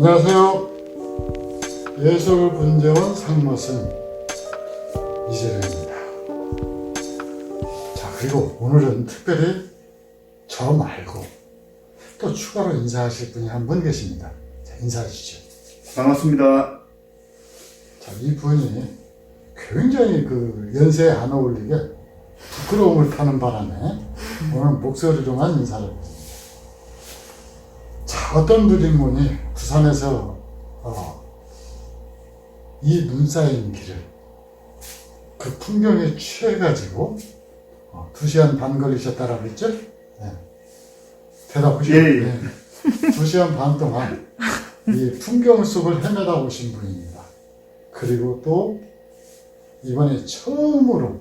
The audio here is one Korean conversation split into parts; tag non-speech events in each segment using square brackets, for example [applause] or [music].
안녕하세요. 예술 분재원 상모은 이재명입니다. 자, 그리고 오늘은 특별히 저 말고 또 추가로 인사하실 분이 한 분 계십니다. 자, 인사하시죠. 반갑습니다. 자, 이 분이 굉장히 그 연세에 안 어울리게 부끄러움을 타는 바람에 오늘 목소리로만 인사를 드립니다. 자, 어떤 분인 분이 부산에서 어, 이눈 쌓인 길을 그 풍경에 취해가지고 어, 두 시간 반 걸리셨다라고 했죠? 네. 대답하시죠. 예, 예. 네. 두 시간 반 동안 이 풍경 속을 헤매다 오신 분입니다. 그리고 또 이번에 처음으로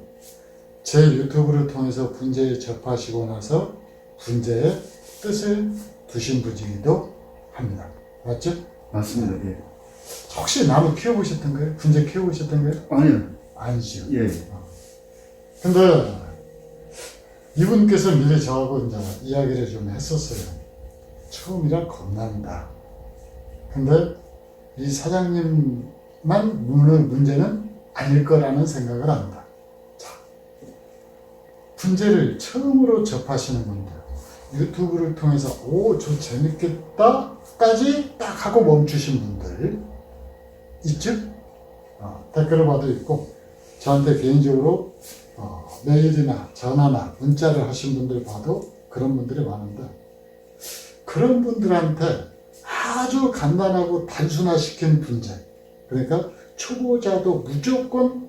제 유튜브를 통해서 분재에 접하시고 나서 분재의 뜻을 두신 분이기도 합니다. 맞죠? 맞습니다. 예. 혹시 나무 키워보셨던 거예요? 분재 키워보셨던 거예요? 아니요. 아니죠. 예. 근데 이분께서 미리 저하고 이제 이야기를 좀 했었어요. 처음이라 겁난다. 근데 이 사장님만 묻는 문제는 아닐 거라는 생각을 한다. 자, 분재를 처음으로 접하시는 분들, 유튜브를 통해서 오, 저 재밌겠다 까지 딱 하고 멈추신 분들 있죠? 어, 댓글을 봐도 있고 저한테 개인적으로 어, 메일이나 전화나 문자를 하신 분들 봐도 그런 분들이 많은데 그런 분들한테 아주 간단하고 단순화시킨 분재 그러니까 초보자도 무조건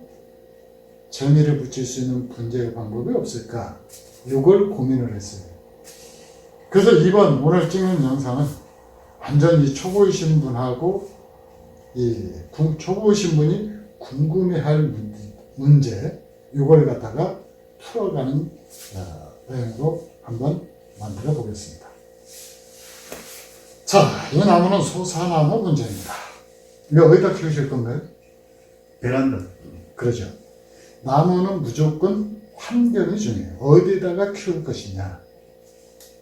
재미를 붙일 수 있는 분재 방법이 없을까 이걸 고민을 했어요 그래서 이번 오늘 찍는 영상은 완전히 초보이신 분하고 이 구- 초보이신 분이 궁금해할 문- 문제 이걸 갖다가 풀어가는 어, 내용으로 한번 만들어 보겠습니다. 자, 이 나무는 소사나무 문제입니다. 이거 어디다 키우실 건가요? 베란다. 그러죠. 나무는 무조건 환경이 중요해요. 어디다가 키울 것이냐.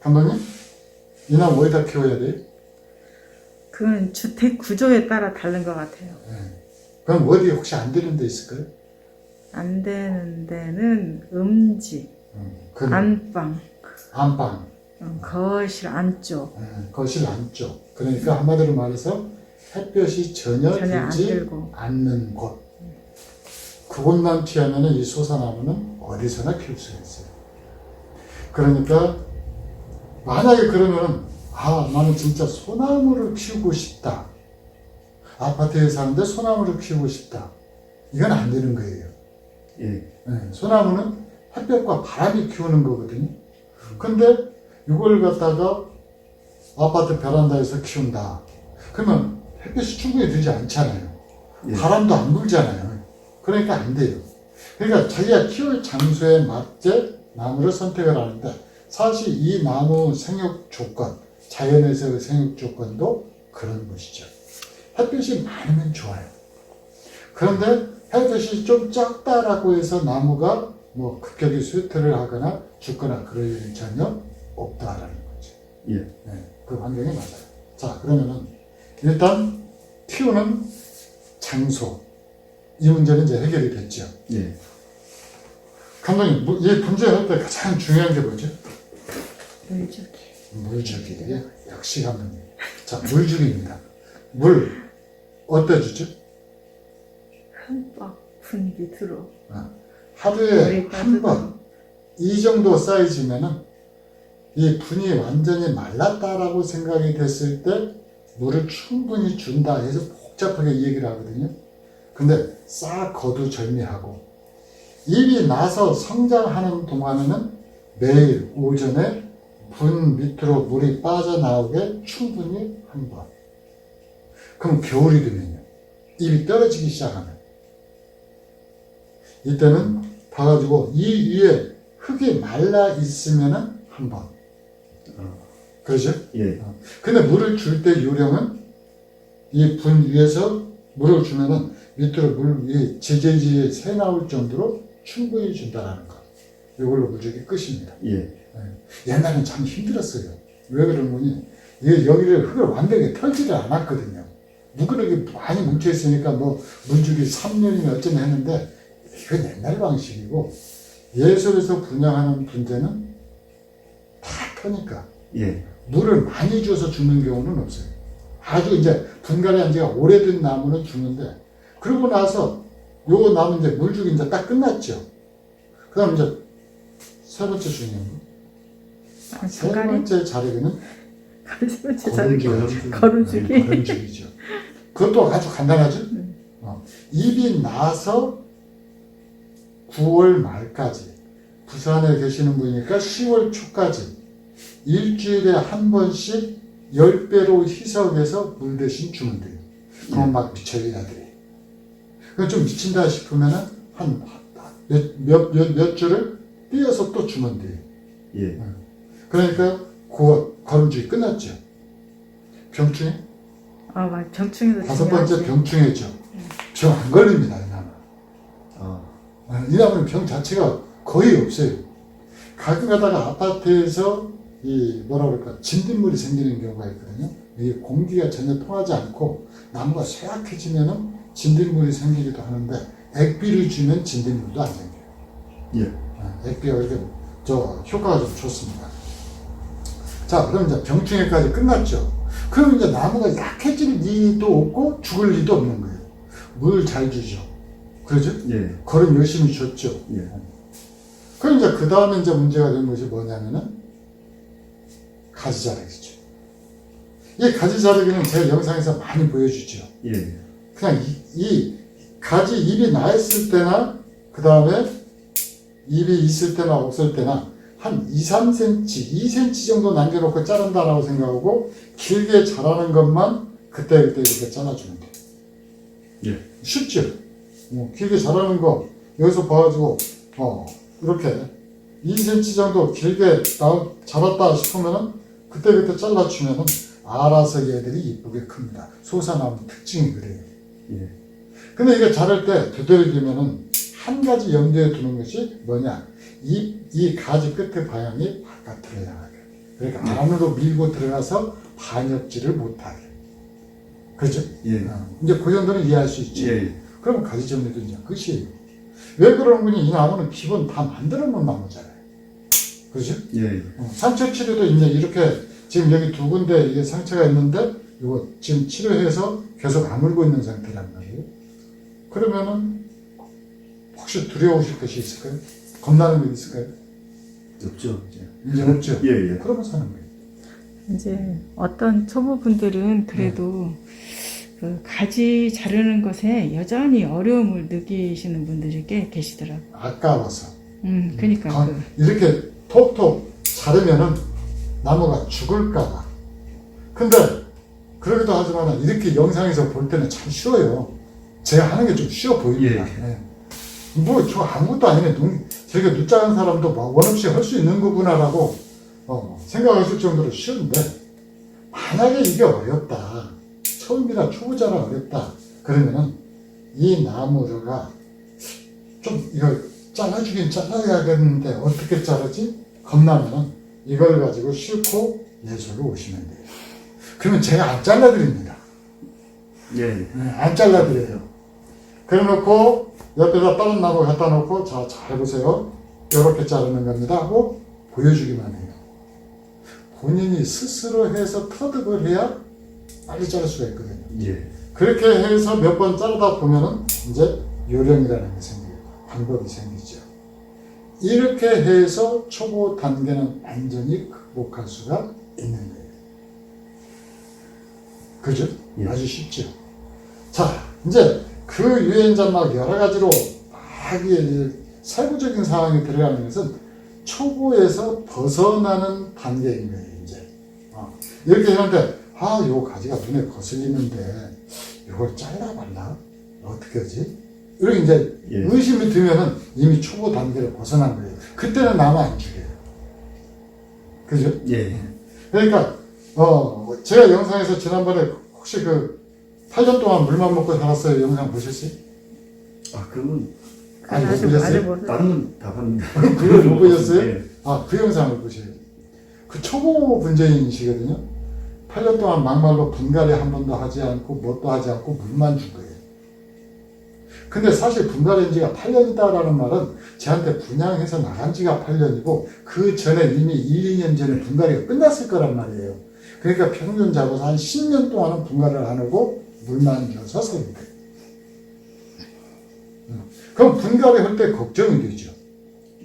감독님, 이 나무 어디다 키워야 돼요? 그건 주택 구조에 따라 다른 것 같아요. 그럼 어디 혹시 안 되는 데 있을까요? 안 되는 데는 음지, 음, 그 안방, 안방, 음, 거실 안쪽 예, 거실 안쪽. 그러니까 한마디로 말해서 햇볕이 전혀, 전혀 안 들지 들고 않는 곳. 그곳만 피하면 이 소사나무는 어디서나 키울 수가 있어요. 그러니까 만약에 그러면 아 나는 진짜 소나무를 키우고 싶다. 아파트에 사는데 소나무를 키우고 싶다. 이건 안 되는 거예요. 예. 예, 소나무는 햇볕과 바람이 키우는 거거든요. 근데 이걸 갖다가 아파트 베란다에서 키운다. 그러면 햇볕이 충분히 들지 않잖아요. 예. 바람도 안 불잖아요. 그러니까 안 돼요. 그러니까 자기가 키울 장소에 맞게 나무를 선택을 하는데 사실 이 나무 생육 조건, 자연에서의 생육 조건도 그런 것이죠. 햇빛이 많으면 좋아요. 그런데 햇빛이 좀 적다라고 해서 나무가 뭐 급격히 쇠퇴를 하거나 죽거나 그럴 일은 전혀 없다라는 거죠. 예. 네, 그 환경이 맞아요. 자, 그러면은 일단 키우는 장소 이 문제는 이제 해결이 됐죠. 예. 감독님, 무- 이 분재할 때 가장 중요한 게 뭐죠? 물주기. 물주기. 역시 감독님. 자, 물주기입니다. 물 어때 주죠? 흠뻑 분기 들어. 하루에 물이 한번 이 정도 사이즈면은 이 분이 완전히 말랐다라고 생각이 됐을 때 물을 충분히 준다 해서 복잡하게 이 얘기를 하거든요. 근데 싹 거두절미하고 잎이 나서 성장하는 동안에는 매일 오전에 분 밑으로 물이 빠져나오게 충분히 한 번. 그럼 겨울이 되면요. 잎이 떨어지기 시작하면 이때는 봐가지고 이 위에 흙이 말라 있으면은 한 번. 그러죠? 예. 근데 물을 줄 때 요령은 이 분 위에서 물을 주면은 밑으로 물 위에 지지지에 새 나올 정도로 충분히 준다라는 거. 이걸로 물주기 끝입니다. 예. 옛날엔 참 힘들었어요. 왜 그런 거니? 이게 여기를 흙을 완벽히 털지를 않았거든요. 무그력이 많이 뭉쳐 있으니까 뭐 문주기 3년이나 어쩌나 했는데 이건 옛날 방식이고 예술에서 분양하는 분재는 다 터니까 예. 물을 많이 줘서 죽는 경우는 없어요. 아주 이제 분갈이 한 지가 오래된 나무는 죽는데 그러고 나서 요 나무 이제 물 주기 이제 딱 끝났죠. 그 다음 이제 세 번째 중요한 거. 아, 세 번째 자리는 세 번째 자리 거름주기. 거름주기. 네, 거름주기죠. 그것도 아주 간단하죠. 어, 입이 나서 9월 말까지 부산에 계시는 분이니까 10월 초까지 일주일에 한 번씩 10배로 희석해서 물 대신 주면 돼요. 그럼 막 미쳐요, 야들이. 그좀 미친다 싶으면은 한 몇, 몇, 몇, 몇 줄을 띄어서 또 주면 돼요. 예. 그러니까 9월 걸음주기 끝났죠. 병충해? 아, 맞 병충해도 다섯 번째 중요하지. 병충해죠. 병 안 걸립니다, 이 나무. 아, 아, 이 나무는 병 자체가 거의 없어요. 가끔 가다가 아파트에서 이 뭐라 그럴까 진딧물이 생기는 경우가 있거든요. 이 공기가 전혀 통하지 않고 나무가 쇠약해지면은 진딧물이 생기기도 하는데 액비를 주면 진딧물도 안 생겨요. 예. 아, 액비가 이렇게 저 효과가 좀 좋습니다. 자, 그럼 이제 병충해까지 끝났죠. 그럼 이제 나무가 약해질 리도 없고 죽을 리도 없는 거예요. 물 잘 주죠. 그러죠? 예. 걸음 열심히 줬죠. 예. 그럼 이제 그 다음에 이제 문제가 된 것이 뭐냐면은 가지 자르기죠. 이 가지 자르기는 제 영상에서 많이 보여주죠. 예. 그냥 이, 이 가지 잎이 나 있을 때나 그 다음에 잎이 있을 때나 없을 때나 한 2, 3cm, 2cm 정도 남겨놓고 자른다라고 생각하고 길게 자라는 것만 그때그때 이렇게 잘라주면 돼요. 예. 쉽죠? 뭐 길게 자라는 거 여기서 봐가지고 어 이렇게 2cm 정도 길게 나, 자랐다 싶으면은 그때 그때 잘라주면은 알아서 얘들이 이쁘게 큽니다. 소사나무 특징이 그래요. 예. 근데 이게 자랄 때 되도록이면은 한 가지 염두에 두는 것이 뭐냐 이, 이 가지 끝의 방향이 바깥으로 향하게 그러니까 안으로 밀고 들어가서 반역질을 못하게 그렇죠? 예. 어, 이제 그 정도는 이해할 수 있지 예. 그러면 가지 정리도 이제 끝이에요 왜 그러는 거니 이 나무는 기본 다 만들어 놓은 나무잖아요 그렇죠? 예. 어, 상처 치료도 이제 이렇게 지금 여기 두 군데 이게 상처가 있는데 이거 지금 치료해서 계속 아물고 있는 상태란 말이에요. 그러면은 혹시 두려우실 것이 있을까요? 겁나는 게 있을까요? 없죠. 이제. 이제 없죠. 예, 예. 그러면 사는 거예요. 이제 어떤 초보분들은 그래도 그 가지 자르는 것에 여전히 어려움을 느끼시는 분들이 꽤 계시더라고. 아까워서 음, 그러니까 건- 그, 이렇게 톡톡 자르면은 나무가 죽을까봐. 근데 그러기도 하지만 이렇게 영상에서 볼 때는 참 쉬워요. 제가 하는 게 좀 쉬워 보입니다. 예. 뭐 저 아무것도 아니네. 눈, 저게 눈 작은 사람도 뭐 원없이 할 수 있는 거구나라고 어, 생각하실 정도로 쉬운데 만약에 이게 어렵다. 처음이라 초보자라 어렵다. 그러면은 이 나무가 좀 이걸 잘라주긴 잘라야겠는데 어떻게 자르지? 겁나면은 이걸 가지고 싣고 예술로 오시면 돼요. 그러면 제가 안 잘라드립니다. 예. 네, 안 잘라드려요. 그래놓고 옆에다 다른 나무 갖다 놓고 자, 잘 보세요. 이렇게 자르는 겁니다 하고 보여주기만 해요. 본인이 스스로 해서 터득을 해야 빨리 자를 수가 있거든요. 예. 그렇게 해서 몇 번 자르다 보면은 이제 요령이라는 게 생겨요. 방법이 생기죠. 이렇게 해서 초보 단계는 완전히 극복할 수가 있는 거예요. 그죠? 예. 아주 쉽죠. 자, 이제 그 유행자 막 여러 가지로 막 이게 세부적인 상황이 들어가는 것은 초보에서 벗어나는 단계인 거예요, 이제. 어. 이렇게 하는데, 아, 요 가지가 눈에 거슬리는데, 이걸 잘라발라? 어떻게 하지? 이렇게 이제 예. 의심이 들면은 이미 초보 단계를 벗어난 거예요. 그때는 나무 안 죽여요. 그죠? 예. 그러니까 어 제가 영상에서 지난번에 혹시 그 8년 동안 물만 먹고 살았어요 영상 보셨어요? 아, 그건 아니, 못 아직 보셨어요? 아직 모르. 다른 건 다 봤는데. 그걸 못 보셨어요? 예. 아그 영상을 보셔요. 그 초보 분재인이시거든요. 8년 동안 막말로 분갈이 한 번도 하지 않고 뭣도 하지 않고 물만 준 거예요. 근데 사실 분갈이한 지가 8년이다라는 말은 저한테 분양해서 나간 지가 8년이고 그 전에 이미 1, 2년 전에 분갈이가 끝났을 거란 말이에요. 그러니까 평균 잡아서 한 10년 동안은 분갈이를 안 하고 물만 거예요. 음. 그럼 분갈이 할 때 걱정이 되죠.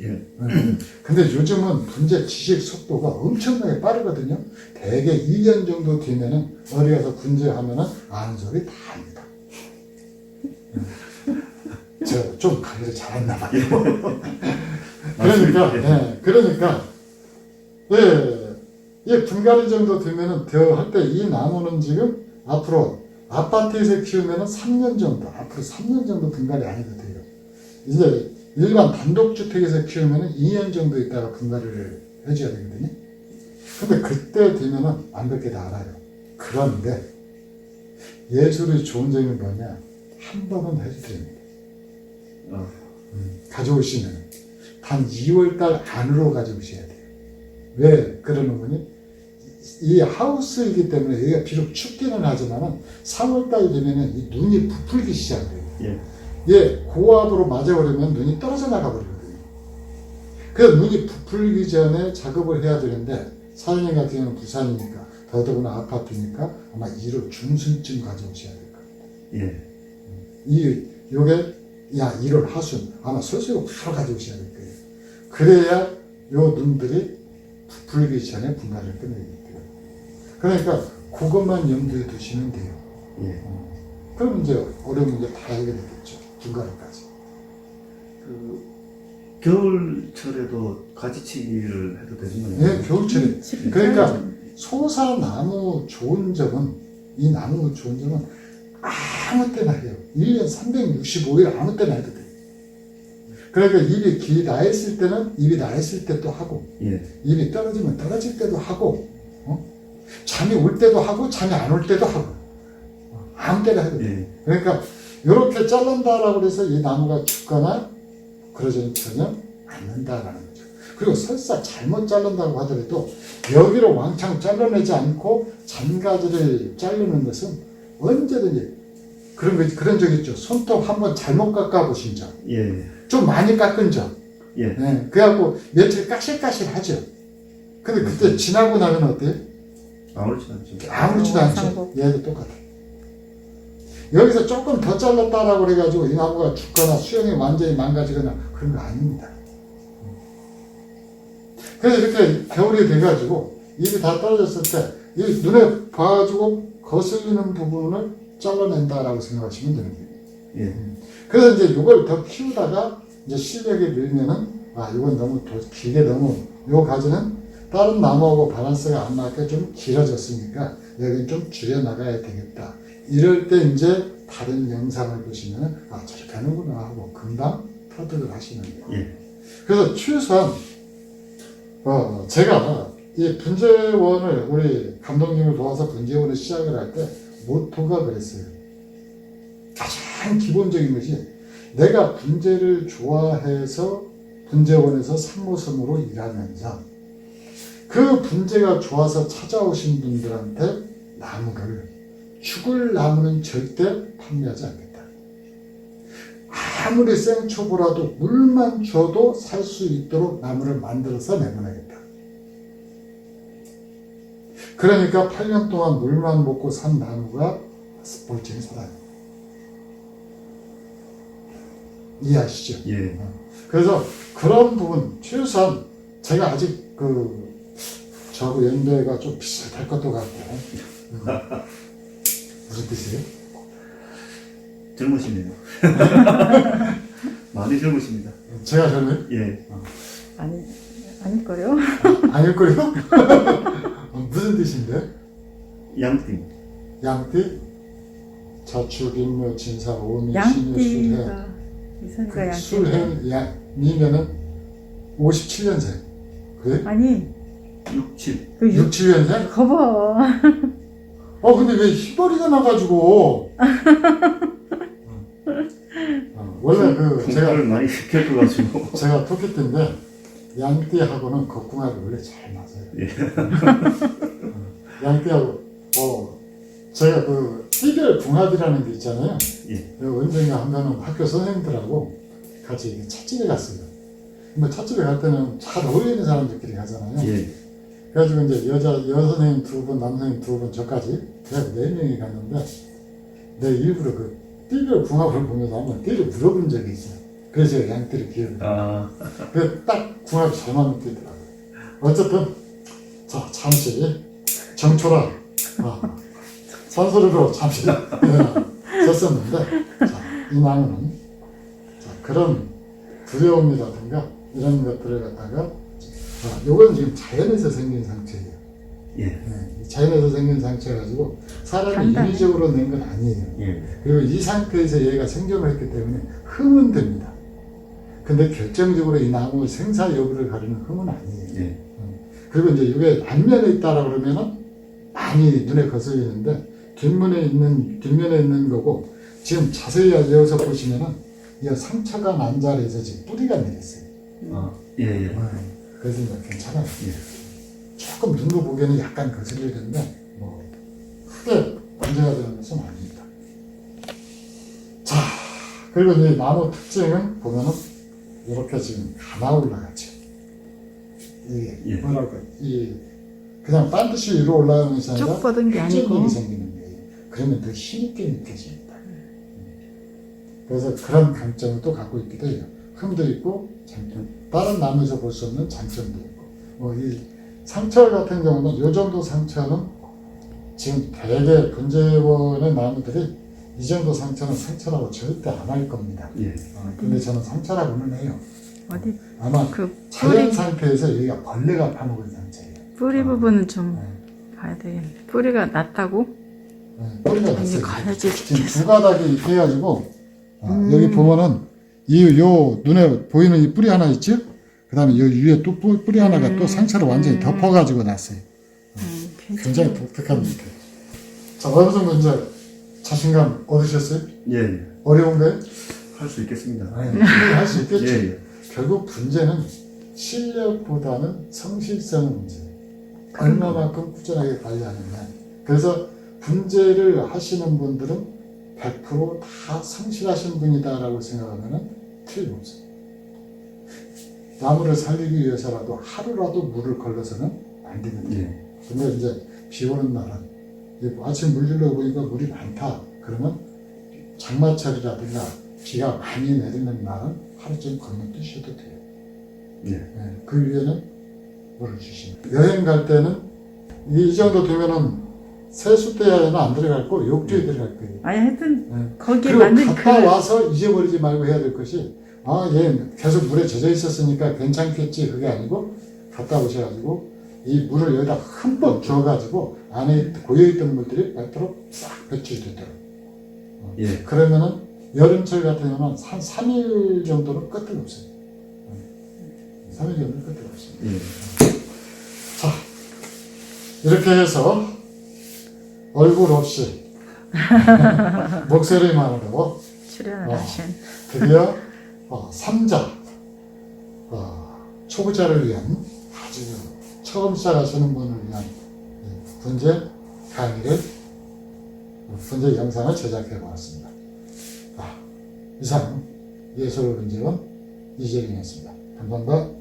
예. 음. 근데 요즘은 분재 지식 속도가 엄청나게 빠르거든요. 대개 2년 정도 뒤면은 어디 가서 분재하면은 아는 소리 다 합니다. 저 좀 관리를 잘했나 봐요. [laughs] 그러니까, 예, 그러니까, 예, 이 분갈이 정도 되면은 더 할 때 이 나무는 지금 앞으로 아파트에서 키우면은 3년 정도, 앞으로 3년 정도 분갈이 안 해도 돼요. 이제 일반 단독주택에서 키우면은 2년 정도 있다가 분갈이를 해줘야 되거든요. 근데 그때 되면은 완벽히 다 알아요. 그런데 예술의 좋은 점이 뭐냐? 한 번은 해도 됩니다. 아, 가져오시면 단 2월달 안으로 가져오셔야 돼요. 왜 그러는 거니? 이 하우스이기 때문에 여기가 비록 춥기는 하지만은 3월달 되면은 이 눈이 부풀기 시작해요. 예. 예, 고압으로 맞아버리면 눈이 떨어져 나가버리거든요. 그래서 눈이 부풀기 전에 작업을 해야 되는데 사장님 같은 경우는 부산이니까 더더구나 아파트니까 아마 1월 중순쯤 가져오셔야 될 거예요. 예. 이 요게 야 1월 하순 아마 설수로 바로 가져오셔야 될 거예요. 그래야 요 눈들이 부풀기 전에 분갈이를 끝내게 돼요. 그러니까 그것만 염두에 두시면 돼요. 예. 그럼 이제 어려운 문제 다 해결되겠죠. 분갈이까지. 그 겨울철에도 가지치기를 해도 되는 거예요? 네, 겨울철에. 집 그러니까. 소사나무 좋은 점은 이 나무 좋은 점은 아무 때나 해요. 1년 365일 아무 때나 해도 돼요. 그러니까 입이 나 있을 때는 입이 나 있을 때 또 하고 예. 입이 떨어지면 떨어질 때도 하고 어? 잠이 올 때도 하고 잠이 안 올 때도 하고 어, 아무 때나 해도 돼요. 예. 그러니까 이렇게 자른다라고 해서 이 나무가 죽거나 그러지는 전혀 않는다라는 거죠. 그리고 설사 잘못 자른다고 하더라도 여기로 왕창 잘라내지 않고 잔가지를 자르는 것은 언제든지 그런 거 그런 적 있죠. 손톱 한번 잘못 깎아 보신 적, 예. 좀 많이 깎은 적. 예. 네, 그래갖고 며칠 까실까실하죠. 근데 그때 지나고 나면 어때요? 아무렇지 않죠. 아무렇지도 어, 않죠. 상복. 얘도 똑같아. 여기서 조금 더 잘랐다라고 그래가지고 이 나무가 죽거나 수영이 완전히 망가지거나 그런 거 아닙니다. 그래서 이렇게 겨울이 돼가지고 입이 다 떨어졌을 때 이 눈에 봐가지고 거슬리는 부분을 잘라낸다라고 생각하시면 되는 거예요. 예. 그래서 이제 이걸 더 키우다가 이제 실력이 늘면은 아 이건 너무 도- 길게 너무 요 가지는 다른 나무하고 밸런스가 안 맞게 좀 길어졌으니까 여기 좀 줄여 나가야 되겠다. 이럴 때 이제 다른 영상을 보시면은 아 저렇게 하는구나 하고 금방 터득을 하시는 거예요. 예. 그래서 최소한 어 제가 이 분재원을 우리 감독님을 도와서 분재원을 시작을 할 때 모토가 그랬어요. 가장 기본적인 것이 내가 분재를 좋아해서 분재원에서 상무섬으로 일하면서 그 분재가 좋아서 찾아오신 분들한테 나무를 죽을 나무는 절대 판매하지 않겠다. 아무리 생초보라도 물만 줘도 살 수 있도록 나무를 만들어서 내보내겠다. 그러니까 8년 동안 물만 먹고 산 나무가 멀쩡히 살아요. 이해하시죠? 예. 그래서 그런 부분, 최소한 제가 아직 그, 저하고 연배가 좀 비슷할 것도 같고, 음. 무슨 뜻이에요? 젊으시네요. [laughs] 많이 젊으십니다. 제가 젊어요? 예. 아니 아닐 거요. 아닐 거요? 무슨 뜻인데? 양띵. 양띠? 자축, 인묘, 진사, 오미, 신유, 술해. 양띠가 이선이가 양띠. 술해, 양이면은 57년생. 그래? 아니 6, 7. 그 6, 7년생? 거봐. 어, 근데 왜 흰머리가 나가지고. [laughs] 어, 원래 그, 제가, 공부를 많이 겪어가지고. [laughs] 제가 토끼 때인데, 양띠하고는 거궁합이 원래 잘 맞아요. 예. 어, 양띠하고 제가 그 띠별 궁합이라는 게 있잖아요. 예. 그 언젠가 한 번은 학교 선생님들하고 같이 이렇게 찻집에 갔어요. 뭐 찻집에 갈 때는 잘 어울리는 사람들끼리 가잖아요. 예. 그래가지고 이제 여자 여선생님 두 분, 남선생님 두 분, 저까지 그래서 네 명이 갔는데 내 일부러 그 띠별 궁합을 보면서 한번 띠를 물어본 적이 있어요. 그래서 제가 양띠를 기억을. 아, 그딱 궁합이 잘 맞는 띠더라고요. 어쨌든 자 잠시 정초라 아, 산소리로 잠시 예, 썼었는데 자, 이 나무는 자, 그런 두려움이라든가 이런 것들을 갖다가 아, 요건 지금 자연에서 생긴 상처예요. 예. 예, 자연에서 생긴 상처여가지고 사람이. 인위적으로 낸 건 아니에요. 예. 그리고 이 상태에서 얘가 생존을 했기 때문에 흠은 됩니다. 근데 결정적으로 이 나무의 생사 여부를 가리는 흠은 아니에요. 예. 그리고 이제 이게 앞면에 있다라 그러면은 많이 눈에 거슬리는데 뒷면에 있는 뒷면에 있는 거고 지금 자세히 여기서 보시면은 이 상처가 난 자리에서 지금 뿌리가 내렸어요. 아, 예, 예. 그래서 이제 괜찮아요. 예. 조금 눈으로 보기에는 약간 거슬리는데 뭐 크게 문제가 되는 것은 아닙니다. 자 그리고 이 나무 특징은 보면은 이렇게 지금 가나 올라가죠. 이게 예. 뭐랄까 이 그냥 반드시 위로 올라가는 것이 아니라 쭉 뻗은 게 아니고 생기는 거예요. 그러면 더 힘있게 느껴집니다. 음. 그래서 그런 강점을 또 갖고 있기도 해요. 흠도 있고 장점. 다른 나무에서 볼 수 없는 장점도 있고. 뭐 이 상처 같은 경우는 요 정도 상처는 지금 대개 분재원의 나무들이 이 정도 상처는 상처라고 절대 안 할 겁니다. 예. 어, 근데 저는 상처라고는 해요. 어디 아마 그 자연 뿌리 상태에서 여기가 벌레가 파먹은 상처예요. 뿌리 부분은 좀 네. 봐야 되겠네. 뿌리가 낮다고? 네, 뿌리가. 가야지 지금. 두 가닥이 해가지고 아, 음. 여기 보면은 이 요 눈에 보이는 이 뿌리 하나 있죠? 그 다음에 요 위에 또 뿌- 뿌리 하나가 음. 또 상처를 완전히 음. 덮어가지고 났어요. 음, 굉장히. 독특한 밑에. 자 어느 정도 이제 자신감 얻으셨어요? 예, 예. 어려운가요? 할 수 있겠습니다. 할 수 있겠죠. 예, 예. 결국 문제는 실력보다는 성실성 문제. 얼마만큼 꾸준하게 관리하느냐. 그래서 분재를 하시는 분들은 100%다 성실하신 분이다라고 생각하면 틀림없어요. 나무를 살리기 위해서라도 하루라도 물을 걸러서는 안 되거든요. 예. 근데 이제 비 오는 날은 이 아침 물 주려고 보니까 물이 많다. 그러면 장마철이라든가 비가 많이 내리는 날은 하루쯤 건너뛰셔도 돼요. 예. 예, 그 위에는 물을 주시면 여행 갈 때는 이, 이 정도 되면은 세수대에는 안 들어갈 거 욕조에 들어갈 거예요. 아니 하여튼 예. 거기에 그리고 맞는 갔다 그 와서 잊어버리지 말고 해야 될 것이 아, 얘 계속 물에 젖어 있었으니까 괜찮겠지 그게 아니고 갔다 오셔가지고 이 물을 여기다 흠뻑 줘가지고 안에 고여있던 물들이 100%싹 배출되도록 예. 그러면은 여름철 같은 경우는 한 3일 정도는 끝을 없어요. 3일 정도는 끝을 없어요. 예. 자, 이렇게 해서 얼굴 없이 [laughs] 목소리만으로 출연을 어. 하신 드디어 어, 3자 어, 초보자를 위한 아주 처음 시작하시는 분을 위한 예, 분재 강의를 분재 영상을 제작해 보았습니다. 아, 이상 예술 분재원 이재경이었습니다. 감사합니다.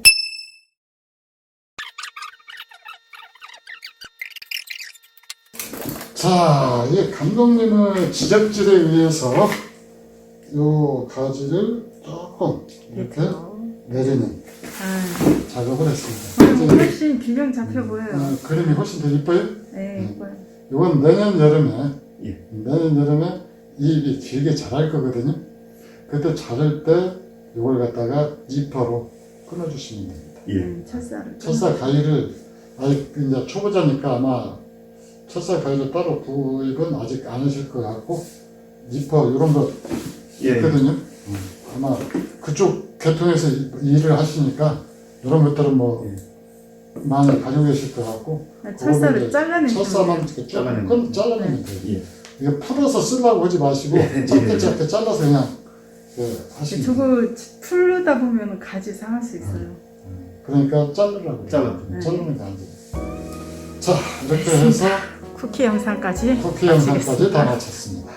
자, 이 감독님의 지적질에 의해서 요 가지를 조금 이렇게 그렇죠. 내리는 아, 작업을 했습니다. 그래서 훨씬 균형 잡혀 보여요. 어, 그림이 훨씬 더 이뻐요. 네, 이거요. 이건 내년 여름에 예. 내년 여름에 이 잎이 길게 자랄 거거든요. 그때 자랄 때 이걸 갖다가 지퍼로 끊어주시면 됩니다. 예. 음, 첫살을. 첫살 가위를 아직 이제 초보자니까 아마 첫살 가위를 따로 구입은 아직 안 하실 것 같고 지퍼 이런 거 예. 있거든요. 아마 그쪽 계통에서 이- 일을 하시니까 이런 것들은 뭐 예. 많이 가지고 계실 것 같고 나 첫살을 그거는 잘라낸 첫사만 거. 이렇게 잘라내는 거. 잘라내면 돼요. 예. 이거 풀어서 쓰려고 하지 마시고 [laughs] 예, 짧게 예. 짧게 잘라서 그냥 그 하시면 돼요. 저거 풀르다 보면 가지 상할 수 있어요. 그러니까 자르라고 잘라. 그래요. 자르면 안 돼요. 자 이렇게 해서 쿠키 영상까지 쿠키 영상까지 마치겠습니다. 다 마쳤습니다.